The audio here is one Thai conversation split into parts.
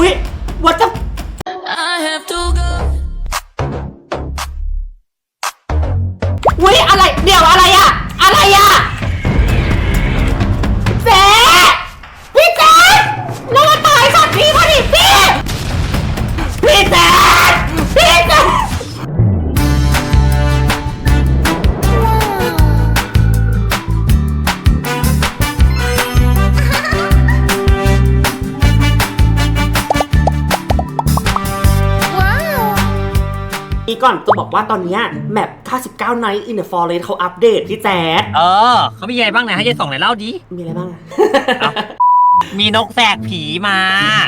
อุ้ยวั ก่อนจะบอกว่าตอนเนี้ยแมป99 Night in the Forest เขาอัปเดตพี่แจ๊ดเออเขามีอะไรบ้างนะให้ยายส่งไหนอยเล่าดิ มีอะไรบ้างอะ มีนกแสกผีมา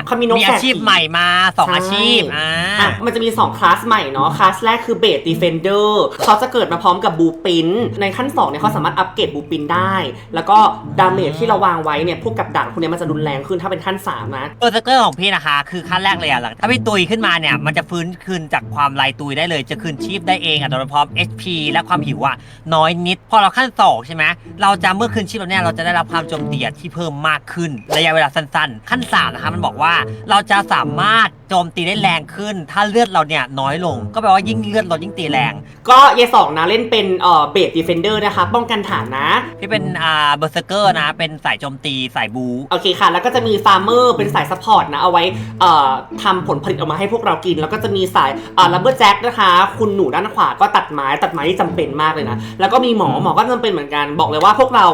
เขามีนกแสกผีอาชีพใหม่มาสองใช่อาชีพอ่าอะมันจะมี 2 คลาสใหม่เนาะ คลาสแรกคือเบสดีเฟนเดอร์เขาจะเกิดมาพร้อมกับบูปิน ในขั้น2เนี่ยเขาสามารถอัปเกรดบูปินได้ แล้วก็ดาเมจที่เราวางไว้เนี่ย พวกกับดักพวกเนี้ยมันจะรุนแรงขึ้นถ้าเป็นขั้น 3 นะเบอร์เซอร์เกอร์ของพี่นะคะ คือขั้นแรกเลยอะหลังถ้าพี่ตุยขึ้นมาเนี่ย มันจะฟื้นคืนจากความลายตุยได้เลย จะคืนชีพได้เองอะโดยเฉพาะ HP และความหิวอะน้อยนิด พอเราขั้นสองใช่ไหมเราจะเมื่อคืนชีพเราเนี่ยเราจะได้รับความโจมตีอะที่เพิ่มมากขึ้นระยะเวลาสั้นๆ ขั้นสามนะคะมันบอกว่าเราจะสามารถโจมตีได้แรงขึ้น ถ้าเลือดเราเนี่ยน้อยลง ก็แปลว่ายิ่งเลือดลดยิ่งตีแรง ก็เยสองนะเล่นเป็นเอ่อเบสดีเฟนเดอร์นะคะป้องกันฐานนะพี่เป็นอ่าเบอร์เซอร์เกอร์นะ เป็นสายโจมตีสายบู โอเคค่ะ แล้วก็จะมีฟาร์มเมอร์เป็นสายซัพพอร์ตนะ เอาไว้เอ่อทำผลผลิตออกมาให้พวกเรากิน แล้วก็จะมีสายเอ่อลับเบอร์แจ็คนะคะ คุณหนูด้านขวาก็ตัดไม้ตัดไม้ที่จำเป็นมากเลยนะ แล้วก็มีหมอหมอก็จำเป็นเหมือนกัน บอกเลยว่าพวกเรา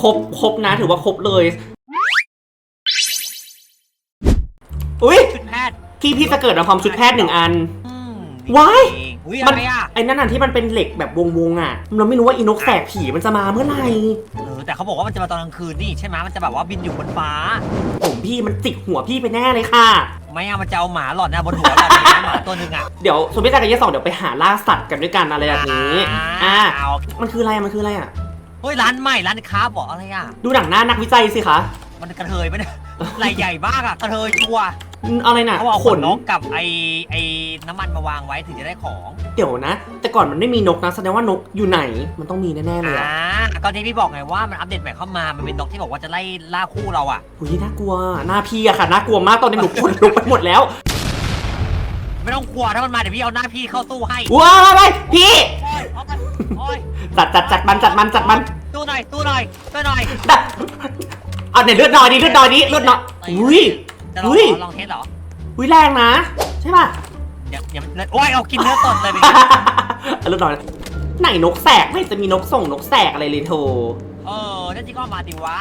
ครบครบนะถือว่าครบเลย อุ้ยชุดแพทย์พี่พี่จะเกิดมาพร้อมชุดแพทย์หนึ่งอัน อืมว้ายอุ้ยมัอะไรอะไอ้นั่นน่ะที่มันเป็นเหล็กแบบวงๆอะเราไม่รู้ว่าอีนกแสกผีมันจะมาเมื่อไหร่เออแต่เขาบอกว่ามันจะมาตอนกลางคืนนี่ใช่ไหมมันจะแบบว่าบินอยู่บนฟ้า ผมพี่มันจิกหัวพี่ไปแน่เลยค่ะ ไม่เอามันจะเอาหมาหลอดนะบนหัวเราเนี่ยหมาตัวหนึ่งอะเดี๋ยวสมมติการกับเยสองเดี๋ยวไปหาล่าสัตว์กันด้วยกันอะไรแบบนี้ อ่า เอามันคืออะไรอะมันคืออะไรอะ เฮ้ยร้านใหม่ร้านค้าบอกอะไรอะ ดูหนังหน้านักวิจัยสิคะ มันกระเทยปะเนี่ย ไหลใหญ่มากอะกระเทยชัวร์อืมอะไรน่ะเขาบอกขขนนนกกับไอไอน้ำมันมาวางไว้ถึงจะได้ของเดี๋ยวนะ แต่ก่อนมันไม่มีนกนะแสดงว่านกอยู่ไหนมันต้องมีแน่ๆเลยอ่าอะก็ที่พี่บอกไงว่ามันอัปเดตใหม่เข้ามามันเป็นนกที่บอกว่าจะไล่ล่าคู่เราอะหุยน่ากลัวหน้าพี่อะค่ะน่ากลัวมากตอนนี้หนูขนลุกไปหมดแล้ว ไม่ต้องกลัวถ้ามันมาเดี๋ยวพี่เอาหน้าพี่เข้าตู้ให้ว้าวไปพี่โอ้ยเอาไปโอ้ยจัดจัดจัดมันจัดมันจัดมันตู้หน่อยตู้หน่อยตู้หน่อยดัด เอาเนี่ยเลือดหน่อยดิเลือดหน่อยดิเลือดหน่อยอุ้ย จะลองอุ้ยเหรอลองเทสเหรอ อุ้ยแรงนะ ใช่ป่ะ เดี๋ยวเดี๋ยวโอ้ยเอากินเนื้อสดเลยไปเอาเลือดหน่อยไหนนกแสกไม่จะมีนกส่งนกแสกอะไรเลยโท เออนั่นที่ก็มาดิวะ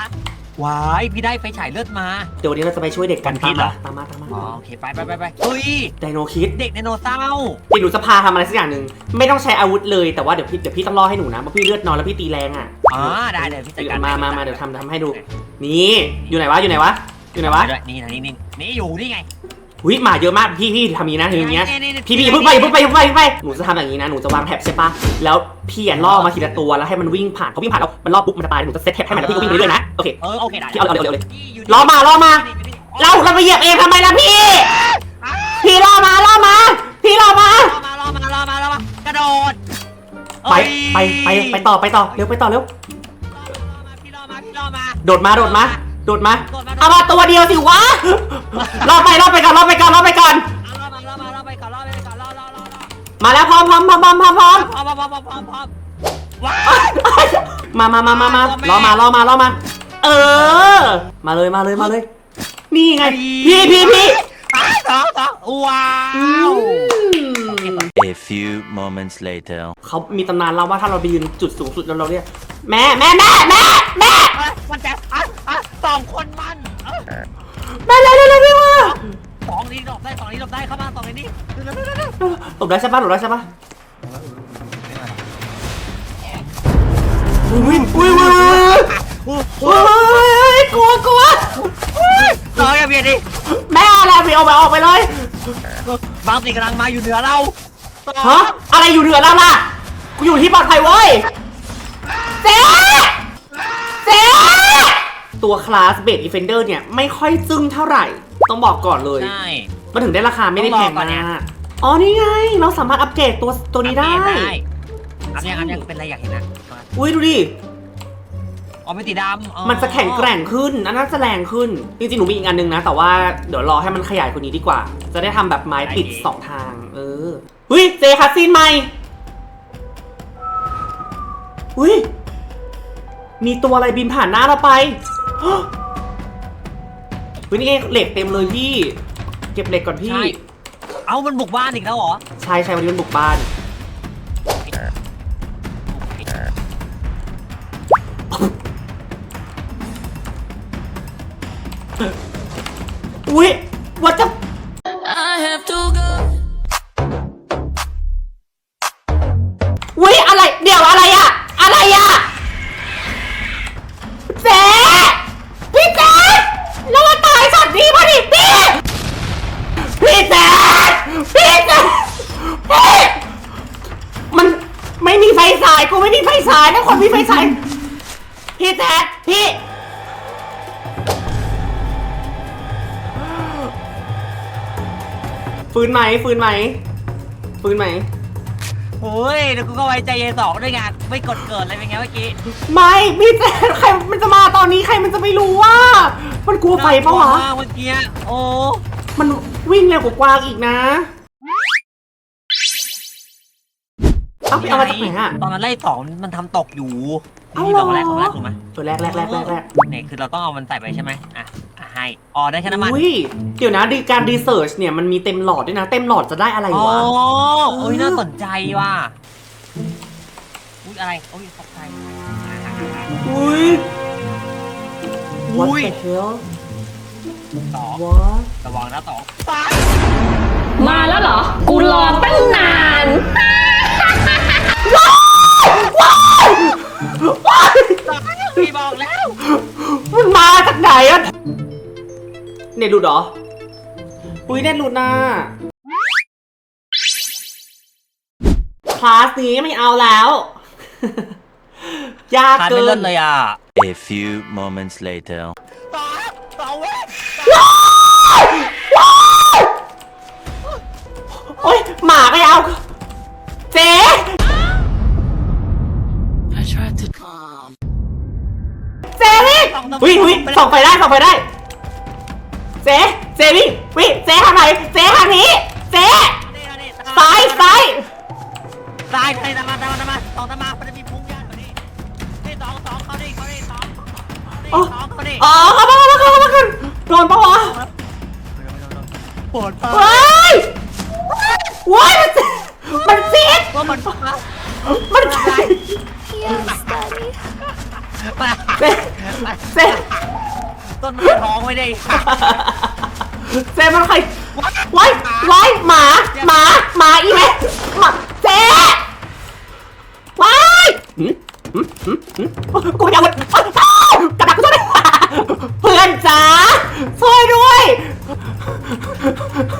ว้ายพี่ได้ไฟฉายเลือดมา เดี๋ยววันนี้เราจะไปช่วยเด็กกันผิตามดเหรมาอตามมาตามมาอ๋อโอเคไปไปไปไปเฮ้ยไดโนคิดเด็กไดโนเสาร์เดี๋ยวหนูจะพาทำอะไรสักอย่างหนึ่งไม่ต้องใช้อาวุธเลยแต่ว่าเดี๋ยวพี่เดี๋ยวพี่ต้องรอให้หนูนะเพราะพี่เลือดน้อยแล้วพี่ตีแรงอะอ๋อได้เลยพี่จัดเดี๋ยการวมามามาเดี๋ยวทำทำให้ดู นี่อยู่ไหนวะอยู่ไหนวะอยู่ไหนวะด้วยนี่นี่นี่นี่อยู่นี่ไง อุ้ยหมาเยอะมากพี่พี่ทำอย่างนี้นะอย่างเงี้ยนี่นี่นี่พี่พี่อย่าเพิ่งไปอย่าเพิ่งไปอย่าเพิ่งไปอย่าเพิ่งไปหนูจะทำอย่างนี้นะหนูจะวางแถบใช่ปะแล้วพี่อะล่อมาทีละตัวแล้วให้มันวิ่งผ่านพอวิ่งผ่านแล้วมันล่อปุ๊บมันจะตายหนูจะเซตแถบให้มันแล้วพี่ก็วิ่งไปเรื่อยๆนะโอเคเออโอเคได้เอาเอาเอาเอาเลยนี่ยู่รอมารอมานี่อยู่นี่เราเราไปเหยียบเองทำไมล่ะพี่อะพี่ล่อมาล่อมา พี่ล่อมารอมารอมารอมารอมากระโดดไปเอ้ยไปไปไปต่อไปต่อเร็วไปต่อเร็วรอมาพี่รอมาพี่รอมาโดดมาโดดมาโดดมาโดดมาเอามาตัวเดียวสิวะ รอไปรอไปก่อนรอไปก่อนรอไปก่อน รอมารอมารอไปก่อนรอไปก่อนรอรอรอรอมาแล้วพร้อมพร้อมพร้อมพร้อมพร้อมพร้อมพร้อมพร้อมพร้อมพร้อมพร้อมว้ามามามามามารอมารอมารอมา เออ มาเลยมาเลยมาเลย นี่ไง พี่พี่พี่สองสอว้าว A few moments later. เขามีตำนานเล่าว่าถ้าเราไปยืนจุดสูงสุดแล้วเราเรียกแม่แม่แม่แม่แม่มันจะอะอะสองคนมันเอ้ยแม่เร็วเร็วเสองนี้หลบได้สองนี้หลบได้เข้ามาสองนี้เร็วเร็วเร็วเร็วหลบได้ใช่ปะหลบได้ใช่ปะอุ้ยอุ้ยอุ้ยอุ้ยกลัวกลัวรออย่าเบียดดิแม่อะไรพี่เอาไปออกไปเลยบางสิ่งกำลังมาอยู่เหนือเราฮะอะไรอยู่เหนือเราล่ะกูอยู่ที่ปลอดภัยเว้ยเจ๊เจ๊ตัวคลาสเบดอีเฟนเดอร์เนี่ยไม่ค่อยจึ้งเท่าไหร่ ต้องบอกก่อนเลย ใช่มาถึงได้ราคาไม่ได้แพงต้องรอก่อนเนี่มาย กอ๋อนี่ไง เราสามารถอัปเกรดตัวตัวนี้ได้ อัพยังอัพยังเป็นไรอยากเห็นนะอุ้ยดูดิ อ๋อไม่สีดำอ๋อมันจะแข็งแกร่งขึ้น อันนั้นจะแรงขึ้น จริงๆ หนูมีอีกอันนึงนะ แต่ว่าเดี๋ยวรอให้มันขยายกว่านี้ดีกว่า จะได้ทำแบบไม้ปิดสองทาง เออเฮ้ยเจคัสซีนใหม่เฮ้ยมีตัวอะไรบินผ่านหน้าเราไปฮะ เฮ้ยนี่ไงเหล็กเต็มเลยพี่ เก็บเหล็กก่อนพี่ ใช่ เอามันบุกบ้านอีกแล้วเหรอใช่ใช่วันนี้มันบุกบ้าน อุ้ยว่าจะ I have to go. อุ้ยอะไร เดี๋ยวอะไรอะอะไร ฟื้นไหมฟื้นไหมฟื้นไหม โอ้ยเดี๋ยวกูก็ไว้ใจเยสองด้วยไงไม่กดเกิดอะไรเป็นไงเมื่อกี้ไม่พี่แจ๊คใครมันจะมาตอนนี้ใครมันจะไม่รู้ว่า มันกลัวไฟปะวะ น่ากลัมากเมื่อกี้โอ้ มันวิ่งเร็วกว่ากวางอีกนะ เอาไปเอามาจากไหนอะตอนนั้นไล่สองมันทำตกอยู่เอานี่เหรอดอกแรกของแรกถูกไหมตัวแรกแรกแรกแรกแรก เนี่ยคือเราต้องเอามันใส่ไปใช่ไหมอะอะ ให้อ๋อได้แค่น้ำมันอุ้ยเดี๋ยวนะดีการรีเสิร์ชเนี่ยมันมีเต็มหลอดด้วยนะ เต็มหลอดจะได้อะไรอ๋อวะโอ้ยน่าสนใจว่ะอุ้ยอะไรโอ้ยตกใจอุ้ย What อุ้ย the hell สอง What ระวังนะสอง มาแล้วเหรอ กู ตหลุดเหรอ อุ้ยเน็ตหลุดน่ะคลาสนี้ไม่เอาแล้ว ยากทานเกิไม่เลินศเลยอะ A few moments later. สองสองเว้ยโอ้ยหมาไม่เอา เจ๊ I tried to calm. เจ๊วิ่งวิ่งวิ่งส่องไฟได้ส่องไฟได้ เจ๊เจ๊วิ่งวิ่งเจ๊ทางไหนเจ๊ทางนี้เจ๊ซ้ายซ้ายซ้ายซ้ายตามมาตามมาตามมาสองตามมามันจะมีพุงยากกว่านี้นี่สองสองเขาดิเขาดิสองนี่อ๋อสองเขาดิอ๋อเข้ามาเข้ามาเข้ามาเข้ามาโดนปะวะปวดปากว้ายว้ายมันมันซีดว่ามันปากมันซีดมาเจ๊เจ๊ ต้นมันท้องไว้ดิเจ๊มันใครว้ายว้ายหมาหมาหมาอีแม่หมาเจ๊ว้ายหืมหืมหืมหืมกูไม่เอาวุธอ้าวกระดักกูช่วยด้วยเพื่อนจ๋าช่วยด้วย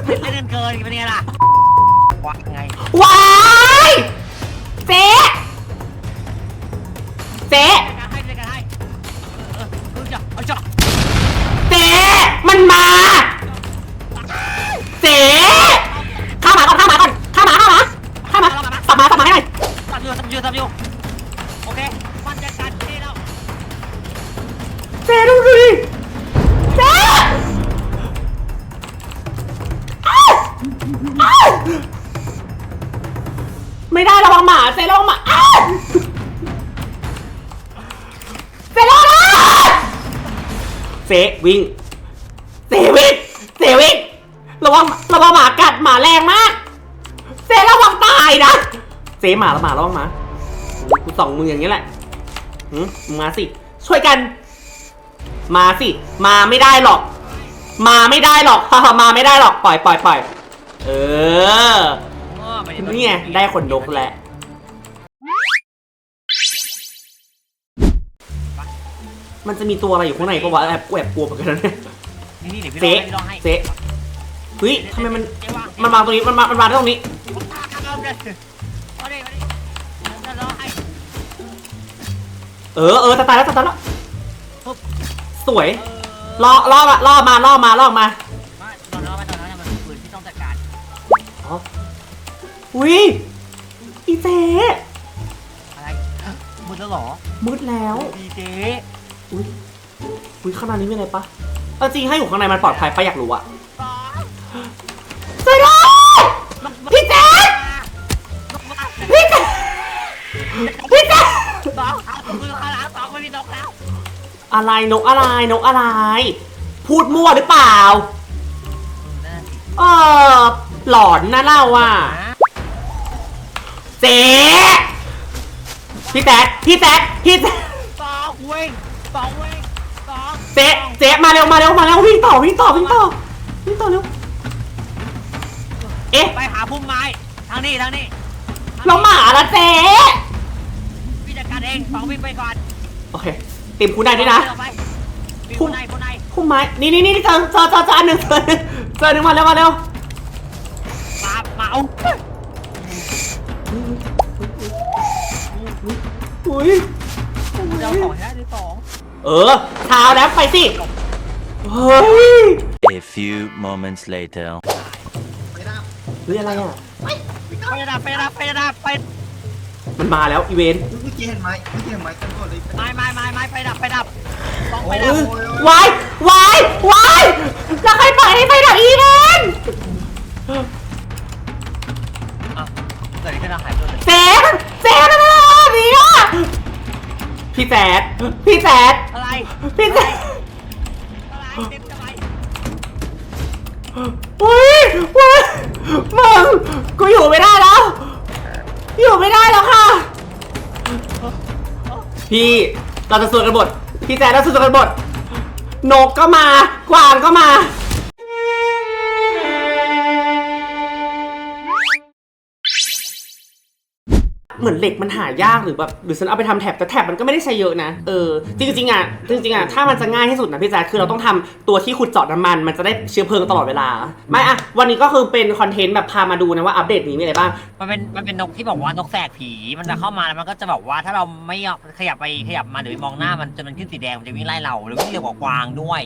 เล่นกันเกินเป็นไงล่ะว่าไงว้ายเจ๊เจ๊ ไม่ได้ระวังหมาเจ๊ระวังหมาอ้าวเจ๊ระวังหมาเจ๊วิ่งเจ๊วิ่งเจ๊วิ่งระวังระวังหมากัดหมาแรงมากเจ๊ระวังตายนะเจ๊หมาแล้วหมาระวังหมากูส่องมืออย่างนี้แหละหืมมาสิ ช่วยกัน มาสิ มาไม่ได้หรอก มาไม่ได้หรอก มาไม่ได้หรอก ปล่อยปล่อยปล่อยเออ นี่ไงได้ขนนกแล้วมันจะมีตัวอะไรอยู่ข้างในปะวะแอบแอบกลัวเหมือนกันนะเนี่ยนี่นี่เดี๋ยวพี่เจ๊ลองให้เจ๊เฮ้ยทำไมมันมันมาตรงนี้มันมามันมาตรงนี้เอาดิเอาดิเอาดิจะรอให้เออเออตายแล้วตายแล้วปุ๊บสวยเออล่อล่อมาล่อมาล่อมาล่อมา อุ้ยอีเจ๊อะไรมืดแล้วเหรอมืดแล้วดีเจ๊อุ้ยอุ้ยข้างในนี้มีอะไรปะเอาจริงให้อยู่ข้างในมันปลอดภัยปะอยากรู้อะช่วยด้วยพี่แจ๊คพี่แจ๊คพี่แจ๊คสองเอามือข้างหลังสองไม่มีนกแล้ว อะไรนกอะไรนกอะไร พูดมั่วหรือเปล่า เออหลอนนะเล่าอะ เจ๊พี่แจ๊คพี่แจ๊คพี่แจ๊คสองเว้งสองเว้งสองเจ๊เจ๊มาเร็วมาเร็วมาเร็ววิ่งต่อวิ่งต่อวิ่งต่อวิ่งต่อเร็วเอ๊ะไปหาพุ่มไม้ทางนี้ทางนี้เราหมาละเจ๊พี่จัดการเองสองวิ่งไปก่อนโอเคเต็มคุณได้ด้วยนะไปวิ่งคนไหนคนไหนพุ่มไม้นี่นี่นี่เจอเจอเจอเจออันหนึ่งเจอเจอหนึ่งมาเร็วมาเร็วมามาเอา อุ้ยเจ้าของแค่ที่สองเออเช้าแล้วไปสิเฮ้ย A few moments later. เฮ้ยอะไรอะ ไปดับไปดับไปดับไปมันมาแล้วอีเวนต์เมื่อกี้เห็นไหมเมื่อกี้เห็นไหมกันก่อนเลยไม้ไม้ไม้ไม้ไปดับไปดับต้องไปเอดับอวายวายวายแล้วใครปล่อยให้ไปดับอีเวนต์อะ เกิดอะไรขึ้นอะหายไปเลยเจ๊เจ๊ทำอะไรแบบนี้อะพี่แจ๊ดพี่แจ๊ดอะไรพี่แจ๊ดอะไรเต็มจะไปอุ้ยอุ้ยมึงกูอยู่ไม่ได้แล้ว อยู่ไม่ได้แล้วค่ะ พี่เราจะสวดกันบทพี่แจ๊ดเราสวดกันบทนกก็มากวางก็มา เหมือนเหล็กมันหายากหรือแบบหรือฉันเอาไปทำแถบแต่แถบมันก็ไม่ได้ใช้เยอะนะเออจริงๆอะจริงๆอะถ้ามันจะง่ายที่สุดนะพี่แจ๊คคือเราต้องทำตัวที่ขุดเจาะน้ำมัน มันจะได้เชื้อเพลิงตลอดเวลาไม่อะวันนี้ก็คือเป็นคอนเทนต์แบบพามาดูนะว่าอัปเดตนี้มีอะไรบ้าง มันเป็นมันเป็นนกที่บอกว่านกแสกผีมันจะเข้ามาแล้วมันก็จะแบบว่าถ้าเราไม่ขยับไปขยับมาหรือมองหน้ามันจนมันขึ้นสีแดงมันจะวิ่งไล่เราหรือวิ่งเร็วกว่ากวางด้วย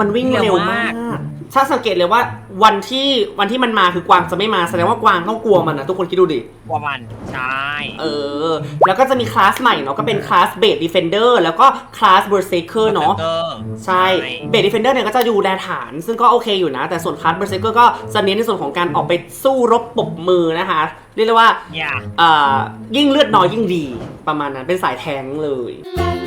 มันวิ่งเร็วเร็วมามากกถ้าสังเกตเลยว่าวันที่วันที่มันมาคือกวางจะไม่มาแสดงว่ากวางต้องกลัวมันนะทุกคนคิดดูดิ กว่ามันใช่ เออ แล้วก็จะมีคลาสใหม่เนาะก็เป็นคลาสเบสดีเฟนเดอร์แล้วก็คลาสเบอร์เซเกอร์เนาะ ใช่เบสดีเฟนเดอร์เนี่ยก็จะดูแลฐาน ซึ่งก็โอเคอยู่นะ แต่ส่วนคลาสเบอร์เซเกอร์ก็จะเน้นในส่วนของการออกไปสู้รบปรบมือนะคะ เรียกได้ว่าอย่าอ่ายิ่งเลือดน้อยยิ่งดีประมาณนั้นเป็นสายแทงค์เลย La la